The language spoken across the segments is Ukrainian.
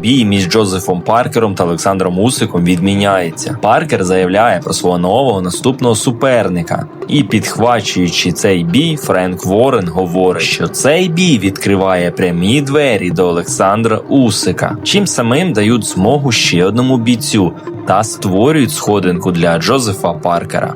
Бій між Джозефом Паркером та Олександром Усиком відміняється. Паркер заявляє про свого нового наступного суперника. І підхвачуючи цей бій, Френк Ворен говорить, що цей бій відкриває прямі двері до Олександра Усика, чим самим дають змогу ще одному бійцю та створюють сходинку для Джозефа Паркера.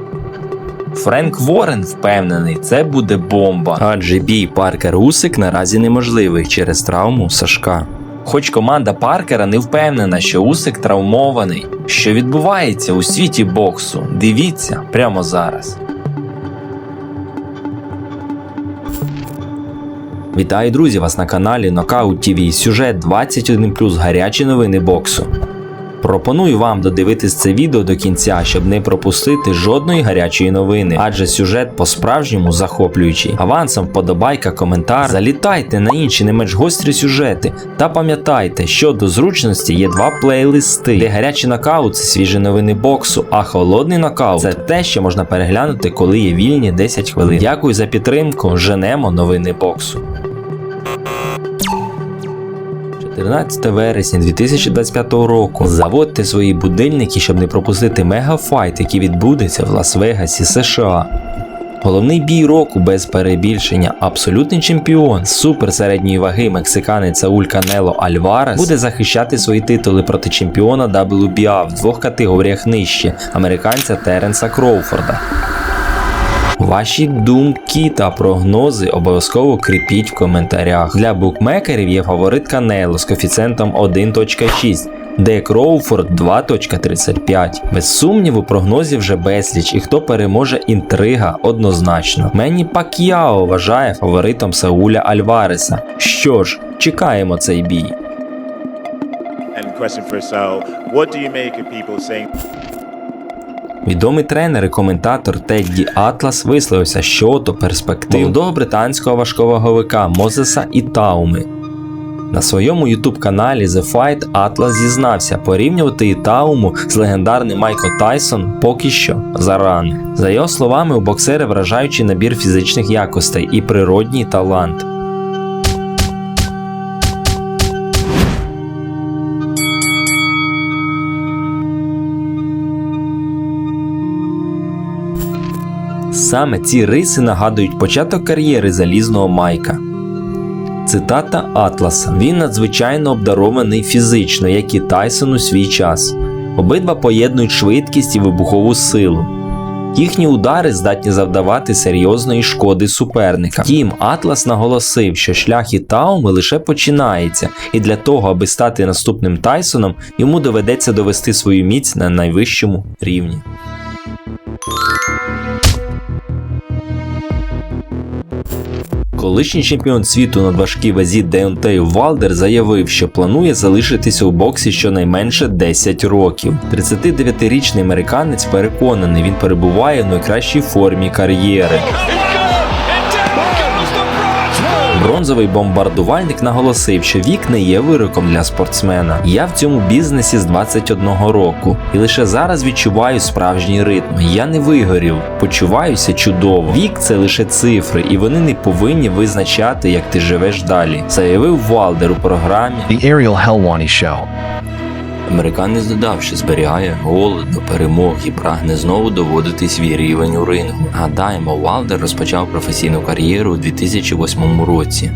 Френк Ворен впевнений, це буде бомба. Адже бій Паркер Усик наразі неможливий через травму Сашка. Хоч команда Паркера не впевнена, що Усик травмований. Що відбувається у світі боксу? Дивіться прямо зараз. Вітаю, друзі! Вас на каналі Knockout TV. Сюжет 21 гарячі новини боксу. Пропоную вам додивитись це відео до кінця, щоб не пропустити жодної гарячої новини, адже сюжет по-справжньому захоплюючий. Авансом вподобайка, коментар. Залітайте на інші не менш гострі сюжети. Та пам'ятайте, що до зручності є два плейлисти, де гарячий нокаут це свіжі новини боксу, а холодний нокаут це те, що можна переглянути, коли є вільні 10 хвилин. Дякую за підтримку. Женемо новини боксу. 14 вересня 2025 року. Заводьте свої будильники, щоб не пропустити мегафайт, який відбудеться в Лас-Вегасі, США. Головний бій року без перебільшення, абсолютний чемпіон супер середньої ваги мексиканець Сауль Канело Альварес буде захищати свої титули проти чемпіона WBA в двох категоріях нижче американця Теренса Кроуфорда. Ваші думки та прогнози обов'язково кріпіть в коментарях. Для букмекерів є фаворит Канело з коефіцієнтом 1.6. Де Кроуфорд 2.35. Без сумніву, прогнозів вже безліч, і хто переможе інтрига однозначно. Мені Пак'яо вважає фаворитом Сауля Альвареса. Що ж, чекаємо цей бій. And question for Saul, what do you make of people saying Відомий тренер і коментатор Тедді Атлас висловився щодо перспектив молодого британського важковаговика Мозеса Ітауми. На своєму ютуб каналі The Fight Атлас зізнався порівнювати Ітауму з легендарним Майкл Тайсон поки що зарано. За його словами, у боксера вражаючий набір фізичних якостей і природній талант. Саме ці риси нагадують початок кар'єри залізного майка. Цитата Атласа: Він надзвичайно обдарований фізично, як і Тайсон у свій час. Обидва поєднують швидкість і вибухову силу. Їхні удари здатні завдавати серйозної шкоди суперника. Втім, Атлас наголосив, що шлях Ітауми лише починається, і для того, аби стати наступним Тайсоном, йому доведеться довести свою міць на найвищому рівні. Колишній чемпіон світу на важкій вазі Деонтей Валдер заявив, що планує залишитися у боксі щонайменше 10 років. 39-річний американець переконаний, він перебуває в найкращій формі кар'єри. Бронзовий бомбардувальник наголосив, що вік не є вироком для спортсмена. Я в цьому бізнесі з 21 року, і лише зараз відчуваю справжній ритм. Я не вигорів, почуваюся чудово. Вік це лише цифри, і вони не повинні визначати, як ти живеш далі. Заявив Валдер у програмі. The Ariel Helwani Show. Американець додав, що зберігає голод до перемог і прагне знову доводити свій рівень у рингу. Гадаємо, Валдер розпочав професійну кар'єру у 2008 році.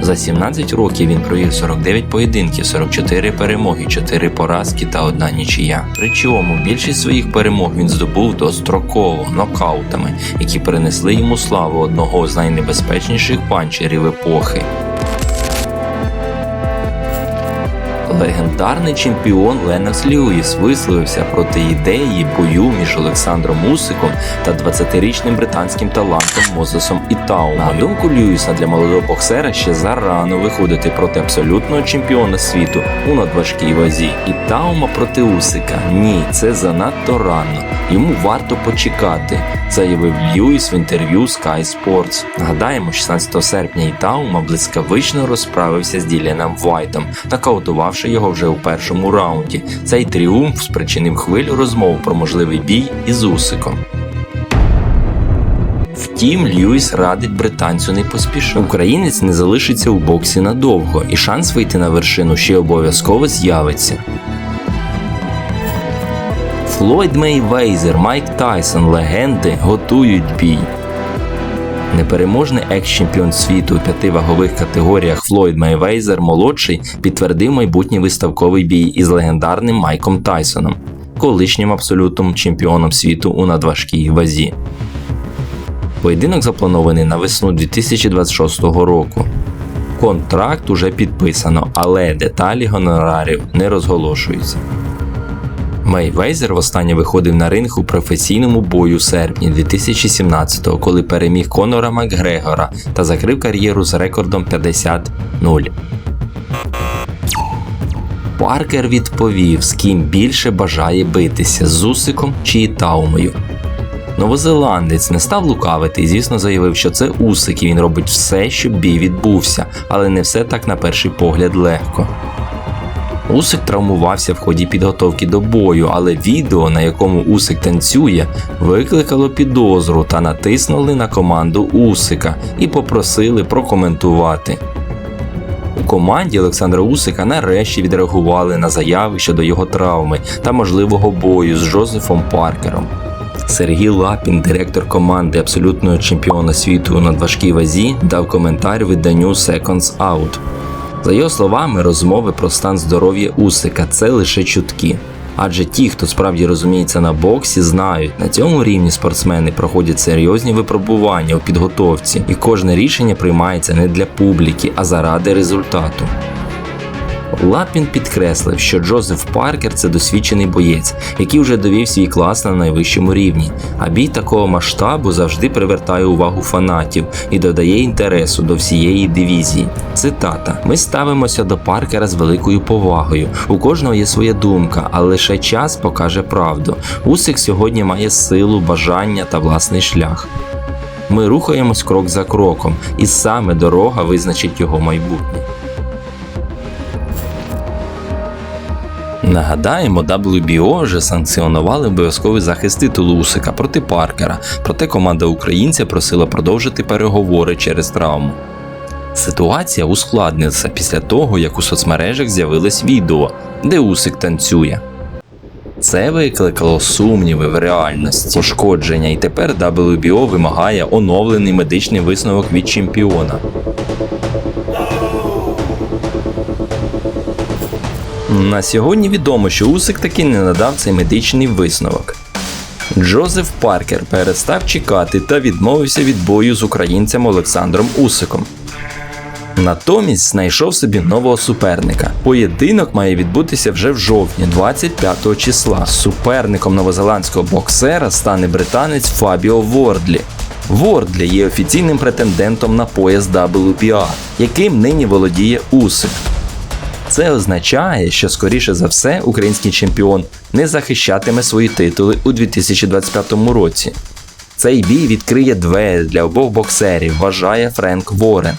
За 17 років він провів 49 поєдинків, 44 перемоги, 4 поразки та одна нічия. Причому більшість своїх перемог він здобув достроково нокаутами, які принесли йому славу одного з найнебезпечніших панчерів епохи. Легендарний чемпіон Ленокс Льюіс висловився проти ідеї бою між Олександром Усиком та 20-річним британським талантом Мозесом Ітау. На думку Льюіса для молодого боксера ще зарано виходити проти абсолютного чемпіона світу у надважкій вазі. Ітаума проти Усика. Ні, це занадто рано. Йому варто почекати, заявив Льюіс в інтерв'ю Sky Sports. Нагадаємо, 16 серпня Ітаума блискавично розправився з Діляном Вайтом, нокаутувавши його вже у першому раунді. Цей тріумф спричинив хвилю розмов про можливий бій із Усиком. Втім, Льюіс радить британцю не поспішати. Українець не залишиться у боксі надовго, і шанс вийти на вершину ще обов'язково з'явиться. Флойд Мейвейзер, Майк Тайсон, легенди готують бій. Непереможний екс-чемпіон світу у п'яти вагових категоріях Флойд Мейвейзер молодший підтвердив майбутній виставковий бій із легендарним Майком Тайсоном, колишнім абсолютним чемпіоном світу у надважкій вазі. Поєдинок запланований на весну 2026 року. Контракт уже підписано, але деталі гонорарів не розголошуються. Мейвейзер востаннє виходив на ринг у професійному бою у серпні 2017-го, коли переміг Конора Макгрегора та закрив кар'єру з рекордом 50-0. Паркер відповів, з ким більше бажає битися з Усиком чи Ітаумою. Новозеландець не став лукавити і, звісно, заявив, що це Усик і він робить все, щоб бій відбувся, але не все так на перший погляд легко. Усик травмувався в ході підготовки до бою, але відео, на якому Усик танцює, викликало підозру та натиснули на команду Усика і попросили прокоментувати. У команді Олександра Усика нарешті відреагували на заяви щодо його травми та можливого бою з Джозефом Паркером. Сергій Лапін, директор команди абсолютного чемпіона світу у надважкій вазі, дав коментар виданню Seconds Out. За його словами, розмови про стан здоров'я Усика це лише чутки. Адже ті, хто справді розуміється на боксі, знають, на цьому рівні спортсмени проходять серйозні випробування у підготовці, і кожне рішення приймається не для публіки, а заради результату. Лапін підкреслив, що Джозеф Паркер це досвідчений боєць, який вже довів свій клас на найвищому рівні. А бій такого масштабу завжди привертає увагу фанатів і додає інтересу до всієї дивізії. Цитата: Ми ставимося до Паркера з великою повагою. У кожного є своя думка, але лише час покаже правду. Усик сьогодні має силу, бажання та власний шлях. Ми рухаємось крок за кроком, і саме дорога визначить його майбутнє. Нагадаємо, WBO вже санкціонували обов'язковий захист титулу Усика проти Паркера, проте команда українця просила продовжити переговори через травму. Ситуація ускладнилася після того, як у соцмережах з'явилось відео, де Усик танцює. Це викликало сумніви в реальності пошкодження, і тепер WBO вимагає оновлений медичний висновок від чемпіона. На сьогодні відомо, що Усик таки не надав цей медичний висновок. Джозеф Паркер перестав чекати та відмовився від бою з українцем Олександром Усиком. Натомість знайшов собі нового суперника. Поєдинок має відбутися вже в жовтні, 25 числа. Суперником новозеландського боксера стане британець Фабіо Вордлі. Вордлі є офіційним претендентом на пояс WBA, яким нині володіє Усик. Це означає, що скоріше за все український чемпіон не захищатиме свої титули у 2025 році. Цей бій відкриє двері для обох боксерів, вважає Френк Ворен.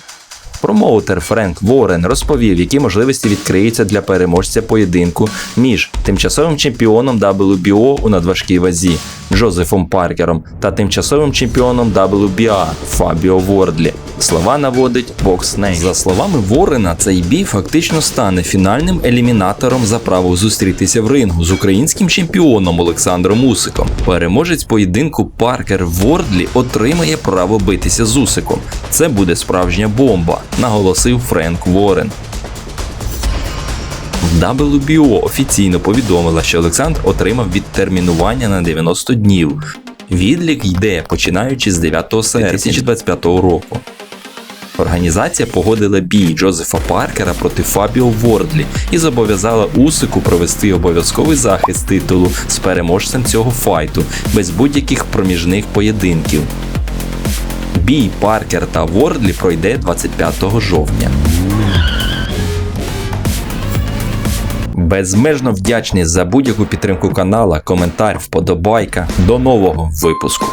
Промоутер Френк Ворен розповів, які можливості відкриються для переможця поєдинку між тимчасовим чемпіоном WBO у надважкій вазі Джозефом Паркером та тимчасовим чемпіоном WBA Фабіо Вордлі. Слова наводить Nation. За словами Ворена, цей бій фактично стане фінальним елімінатором за право зустрітися в рингу з українським чемпіоном Олександром Усиком. Переможець поєдинку Паркер Вордлі отримає право битися з Усиком. Це буде справжня бомба, наголосив Френк Ворен. WBO офіційно повідомила, що Олександр отримав відтермінування на 90 днів. Відлік йде починаючи з 9 серпня 2025 року. Організація погодила бій Джозефа Паркера проти Фабіо Вордлі і зобов'язала Усику провести обов'язковий захист титулу з переможцем цього файту без будь-яких проміжних поєдинків. Бій Паркер та Вордлі пройде 25 жовтня. Безмежно вдячний за будь-яку підтримку канала, коментар, вподобайка. До нового випуску.